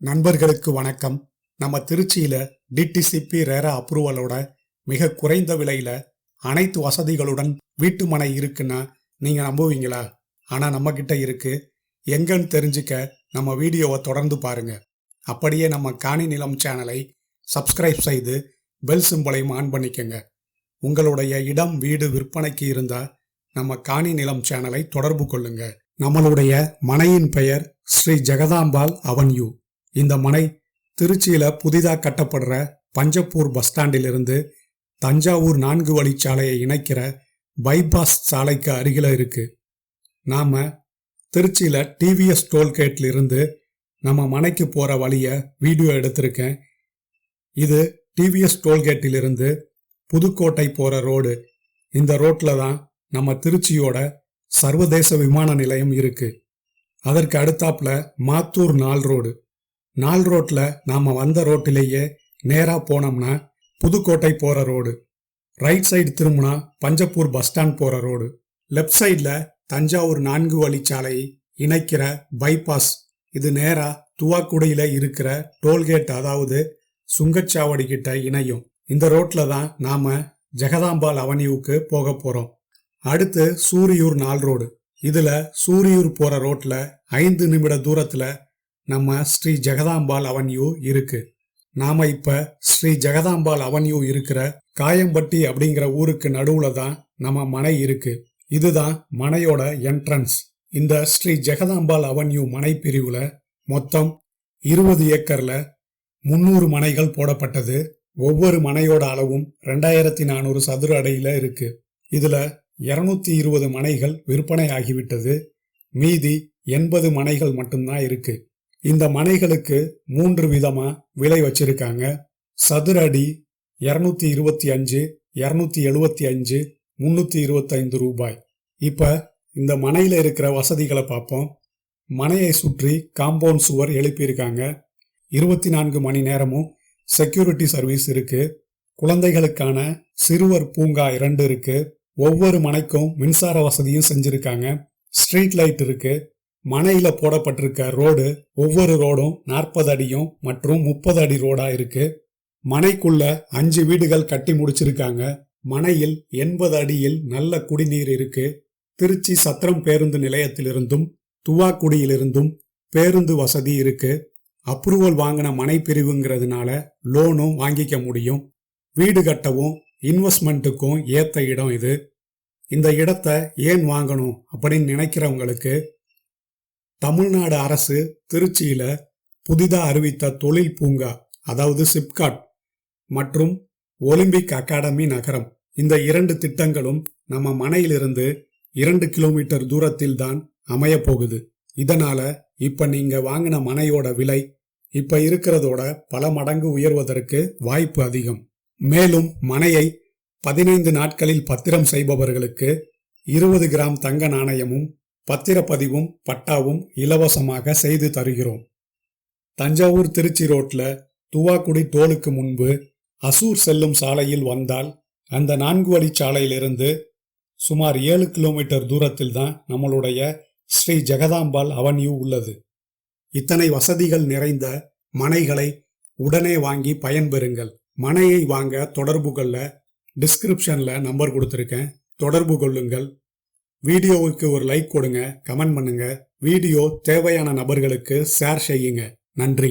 நண்பர்களுக்கு வணக்கம். நம்ம திருச்சியில் டிடிசிபி ரேரா அப்ரூவலோட மிக குறைந்த விலையில அனைத்து வசதிகளுடன் வீட்டு மனை இருக்குன்னா நீங்க நம்புவீங்களா? ஆனா நம்ம கிட்ட இருக்கு. எங்கன்னு தெரிஞ்சுக்க நம்ம வீடியோவை தொடர்ந்து பாருங்க. அப்படியே நம்ம காணி நிலம் சேனலை சப்ஸ்கிரைப் செய்து பெல் சிம்பளையும் ஆன் பண்ணிக்கங்க. உங்களுடைய இடம் வீடு விற்பனைக்கு இருந்தா நம்ம காணி நிலம் சேனலை தொடர்பு கொள்ளுங்க. நம்மளுடைய மனையின் பெயர் ஸ்ரீ ஜெகதாம்பாள் அவன்யூ. இந்த மனை திருச்சியில புதிதாக கட்டப்படுற பஞ்சப்பூர் பஸ் ஸ்டாண்டிலிருந்து தஞ்சாவூர் நான்கு வழிச்சாலையை இணைக்கிற பைபாஸ் சாலைக்கு அருகில இருக்கு. நாம திருச்சியில டிவிஎஸ் டோல்கேட்ல இருந்து நம்ம மனைக்கு போற வழிய வீடியோ எடுத்திருக்கேன். இது டிவிஎஸ் டோல்கேட்டிலிருந்து புதுக்கோட்டை போற ரோடு. இந்த ரோட்ல தான் நம்ம திருச்சியோட சர்வதேச விமான நிலையம் இருக்கு. அதற்கு அடுத்தாப்புல மாத்தூர் நாள் ரோடு. நாள் ரோட்ல நாம வந்த ரோட்டிலேயே நேரா போனோம்னா புதுக்கோட்டை போற ரோடு. ரைட் சைடு திரும்பினா பஞ்சப்பூர் பஸ் ஸ்டாண்ட் போற ரோடு. லெஃப்ட் சைடில் தஞ்சாவூர் நான்கு வழிச்சாலை இணைக்கிற பைபாஸ். இது நேரா துவாக்குடியில இருக்கிற டோல்கேட் அதாவது சுங்கச்சாவடி கிட்ட இணையும். இந்த ரோட்ல தான் நாம ஜெகதாம்பாள் அவனியூக்கு போக போறோம். அடுத்து சூரியூர் நாள் ரோடு. இதுல சூரியூர் போற ரோட்ல ஐந்து நிமிட தூரத்துல நம்ம ஸ்ரீ ஜெகதாம்பாள் அவன்யூ இருக்கு. நாம இப்ப ஸ்ரீ ஜெகதாம்பாள் அவன்யூ இருக்கிற காயம்பட்டி அப்படிங்கிற ஊருக்கு நடுவுல தான் நம்ம மனை இருக்கு. இதுதான் மனையோட என்ட்ரன்ஸ் இந்த ஸ்ரீ ஜெகதாம்பாள் அவன்யூ மனை பிரிவுல மொத்தம் இருபது ஏக்கர்ல முன்னூறு மனைகள் போடப்பட்டது. ஒவ்வொரு மனையோட அளவும் ரெண்டாயிரத்தி நானூறு சதுர அடையில இருக்கு. இதுல இருநூத்தி இருபது மனைகள் விற்பனை ஆகிவிட்டது. மீதி எண்பது மனைகள் மட்டும்தான் இருக்கு. இந்த மனைகளுக்கு மூன்று விதமா விலை வச்சிருக்காங்க. சதுர அடி இருநூத்தி இருபத்தி அஞ்சு இருநூத்தி எழுபத்தி அஞ்சு முன்னூத்தி இருபத்தைந்து ரூபாய். இப்ப இந்த மனையில இருக்கிற வசதிகளை பார்ப்போம். மனையை சுற்றி காம்பவுண்ட் சுவர் எழுப்பியிருக்காங்க. இருபத்தி நான்கு மணி நேரமும் செக்யூரிட்டி சர்வீஸ் இருக்கு. குழந்தைகளுக்கான சிறுவர் பூங்கா இரண்டு இருக்கு. ஒவ்வொரு மனைக்கும் மின்சார வசதியும் செஞ்சிருக்காங்க. ஸ்ட்ரீட் லைட் இருக்கு. மனையில போடப்பட்டிருக்க ரோடு ஒவ்வொரு ரோடும் நாற்பது அடியும் மற்றும் முப்பது அடி ரோடா இருக்கு. மனைக்குள்ள அஞ்சு வீடுகள் கட்டி முடிச்சிருக்காங்க. மனையில் எண்பது அடியில் நல்ல குடிநீர் இருக்கு. திருச்சி சத்திரம் பேருந்து நிலையத்திலிருந்தும் துவாக்குடியிலிருந்தும் பேருந்து வசதி இருக்கு. அப்ரூவல் வாங்கின மனை பிரிவுங்கிறதுனால லோனும் வாங்கிக்க முடியும். வீடு கட்டவும் இன்வெஸ்ட்மெண்ட்டுக்கும் ஏத்த இடம் இது. இந்த இடத்த ஏன் வாங்கணும் அப்படின்னு நினைக்கிறவங்களுக்கு தமிழ்நாடு அரசு திருச்சியில புதிதாக அறிவித்த தொழில் பூங்கா அதாவது சிப்காட் மற்றும் ஒலிம்பிக் அகாடமி நகரம். இந்த இரண்டு திட்டங்களும் நம்ம மனையிலிருந்து இரண்டு கிலோமீட்டர் தூரத்தில் தான் அமைய போகுது. இதனால இப்ப நீங்க வாங்கின மனையோட விலை இப்ப இருக்கிறதோட பல மடங்கு உயர்வதற்கு வாய்ப்பு அதிகம். மேலும் மனையை பதினைந்து நாட்களில் பத்திரம் செய்பவர்களுக்கு இருபது கிராம் தங்க நாணயமும் பத்திரப்பதிவும் பட்டாவும் இலவசமாக செய்து தருகிறோம். தஞ்சாவூர் திருச்சி ரோட்ல துவாக்குடி டோலுக்கு முன்பு அசூர் செல்லும் சாலையில் வந்தால் அந்த நான்கு வழி சாலையிலிருந்து சுமார் ஏழு கிலோமீட்டர் தூரத்தில் தான் நம்மளுடைய ஸ்ரீ ஜெகதாம்பாள் அவன்யூ உள்ளது. இத்தனை வசதிகள் நிறைந்த மனைகளை உடனே வாங்கி பயன்பெறுங்கள் மனையை வாங்க தொடர்பு கொள்ள டிஸ்கிரிப்ஷன்ல நம்பர் கொடுத்துருக்கேன். தொடர்பு கொள்ளுங்கள். வீடியோவுக்கு ஒரு லைக் கொடுங்க கமெண்ட் பண்ணுங்க. வீடியோ தேவையான நபர்களுக்கு ஷேர் செய்யுங்க. நன்றி.